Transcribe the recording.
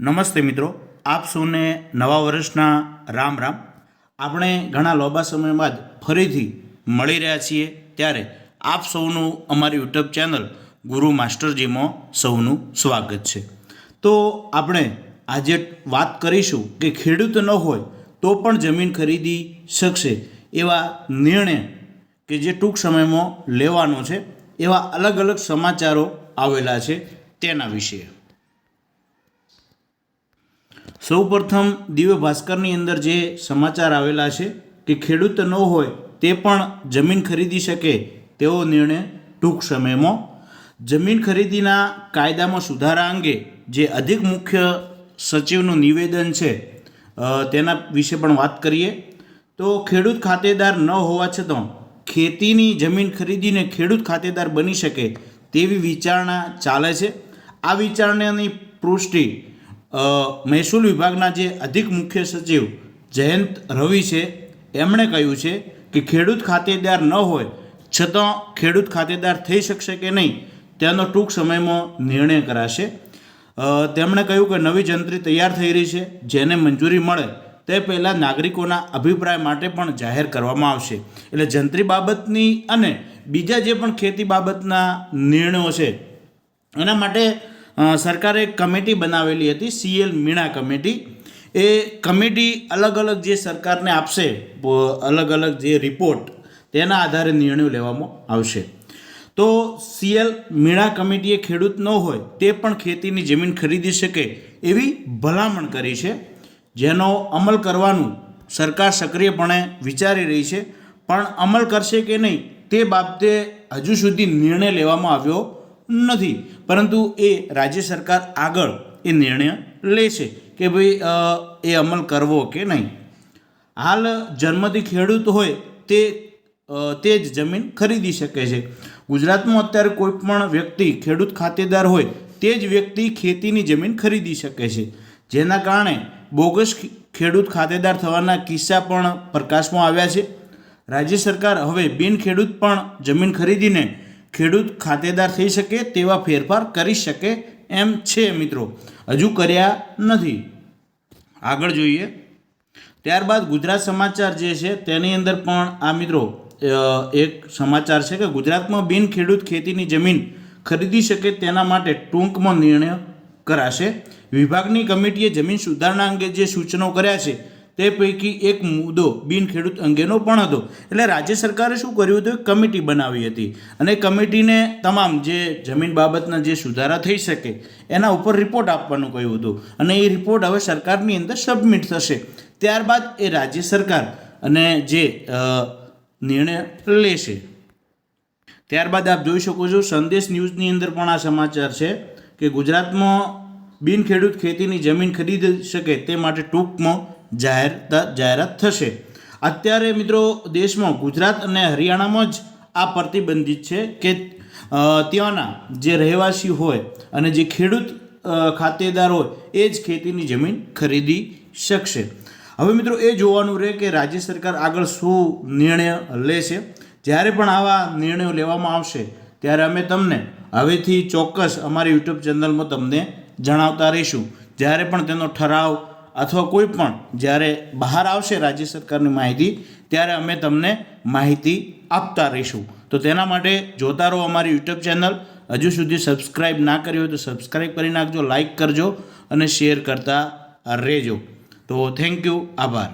નમસ્તે મિત્રો, આપ સૌને નવા વર્ષના રામ રામ. આપણે ઘણા લાંબા સમય બાદ ફરીથી મળી રહ્યા છીએ ત્યારે આપ સૌનું અમારી યુટ્યુબ ચેનલ ગુરુ માસ્ટરજીમાં સૌનું સ્વાગત છે. તો આપણે આજે વાત કરીશું કે ખેડૂત ન હોય તો પણ જમીન ખરીદી શકશે એવા નિર્ણય કે જે ટૂંક સમયમાં લેવાનો છે એવા અલગ અલગ સમાચારો આવેલા છે તેના વિશે. સૌપ્રથમ દિવ્ય ભાસ્કરની અંદર જે સમાચાર આવેલા છે કે ખેડૂત ન હોય તે પણ જમીન ખરીદી શકે તેવો નિર્ણય ટૂંક સમયમાં. જમીન ખરીદીના કાયદામાં સુધારા અંગે જે અધિક મુખ્ય સચિવનું નિવેદન છે તેના વિશે પણ વાત કરીએ. તો ખેડૂત ખાતેદાર ન હોવા છતાં ખેતીની જમીન ખરીદીને ખેડૂત ખાતેદાર બની શકે તેવી વિચારણા ચાલે છે. આ વિચારણાની પુષ્ટિ મહેસૂલ વિભાગના જે અધિક મુખ્ય સચિવ જયંત રવિ છે, એમણે કહ્યું છે કે ખેડૂત ખાતેદાર ન હોય, છતાં ખેડૂત ખાતેદાર થઈ શકશે કે નહીં, તેનો ટૂંક સમયમાં નિર્ણય કરાશે. તેમણે કહ્યું કે નવી જંત્રી તૈયાર થઈ રહી છે, જેને મંજૂરી મળે, તે પહેલાં નાગરિકોના અભિપ્રાય માટે પણ જાહેર કરવામાં આવશે. એટલે જંત્રી બાબતની અને બીજા જે પણ ખેતી બાબતના નિર્ણયો છે, એના માટે સરકારે કમિટી બનાવેલી હતી, સીએલ મીણા કમિટી. એ કમિટી અલગ અલગ જે સરકારને આપશે અલગ અલગ જે રિપોર્ટ, તેના આધારે નિર્ણયો લેવામાં આવશે. તો સીએલ મીણા કમિટીએ ખેડૂત ન હોય, તે પણ ખેતીની જમીન ખરીદી શકે એવી ભલામણ કરી છે, જેનો અમલ કરવાનું સરકાર સક્રિયપણે વિચારી રહી છે. પણ અમલ કરશે કે નહીં, તે બાબતે હજુ સુધી નિર્ણય લેવામાં આવ્યો નથી. પરંતુ એ રાજ્ય સરકાર આગળ એ નિર્ણય લેશે કે ભાઈ એ અમલ કરવો કે નહીં. હાલ જન્મથી ખેડૂત હોય તે તે જ જમીન ખરીદી શકે છે. ગુજરાતમાં અત્યારે કોઈ પણ વ્યક્તિ ખેડૂત ખાતેદાર હોય તે જ વ્યક્તિ ખેતીની જમીન ખરીદી શકે છે. જેના કારણે બોગસ ખેડૂત ખાતેદાર થવાના કિસ્સા પણ પ્રકાશમાં આવ્યા છે. રાજ્ય સરકાર હવે બિન ખેડૂત પણ જમીન ખરીદીને ખેડૂત ખાતેદાર થઈ શકે તેવા ફેરફાર કરી શકે એમ છે મિત્રો. હજુ કર્યા નથી. આગળ જોઈએ. ત્યારબાદ ગુજરાત સમાચાર જે છે તેની અંદર પણ આ મિત્રો એક સમાચાર છે કે ગુજરાતમાં બિન ખેડૂત ખેતીની જમીન ખરીદી શકે તેના માટે ટૂંકમાં નિર્ણય કરાશે. વિભાગની કમિટીએ જમીન સુધારણા અંગે જે સૂચનો કર્યા છે તે પૈકી એક મુદ્દો બિનખેડૂત અંગેનો પણ હતો. એટલે રાજ્ય સરકારે શું કર્યું હતું? કમિટી બનાવી હતી. અને કમિટીને તમામ જે જમીન બાબતના જે સુધારા થઈ શકે, એના ઉપર રિપોર્ટ આપવાનું કહ્યું હતું. અને એ રિપોર્ટ હવે સરકારની અંદર સબમિટ થશે. ત્યારબાદ એ રાજ્ય સરકાર અને જે નિર્ણય લેશે. ત્યારબાદ આપ જોઈ શકો છો, સંદેશ ન્યૂઝની અંદર પણ આ સમાચાર છે કે ગુજરાતમાં બિનખેડૂત ખેતીની જમીન ખરીદી શકે તે માટે ટૂંકમાં જાહેરતા જાહેરાત થશે. અત્યારે મિત્રો દેશમાં ગુજરાત અને હરિયાણામાં જ આ પ્રતિબંધિત છે કે ત્યાંના જે રહેવાસી હોય અને જે ખેડૂત ખાતેદાર હોય, એ જ ખેતીની જમીન ખરીદી શકશે. હવે મિત્રો એ જોવાનું રહે કે રાજ્ય સરકાર આગળ શું નિર્ણય લેશે. જ્યારે પણ આવા નિર્ણયો લેવામાં આવશે, ત્યારે અમે તમને હવેથી ચોક્કસ અમારી યુટ્યુબ ચેનલમાં તમને જણાવતા રહીશું. જ્યારે પણ તેનો ઠરાવ અથવા કોઈ પણ જ્યારે બહાર આવશે રાજ્ય સરકારની માહિતી, ત્યારે અમે તમને માહિતી આપતા રહીશું. તો તેના માટે જોતા રહો અમારી યુટ્યુબ ચેનલ. હજુ સુધી સબસ્ક્રાઈબ ના કરી હોય તો સબસ્ક્રાઈબ કરી નાખજો, લાઇક કરજો અને શેર કરતા રહેજો. તો થેન્ક યુ આભાર.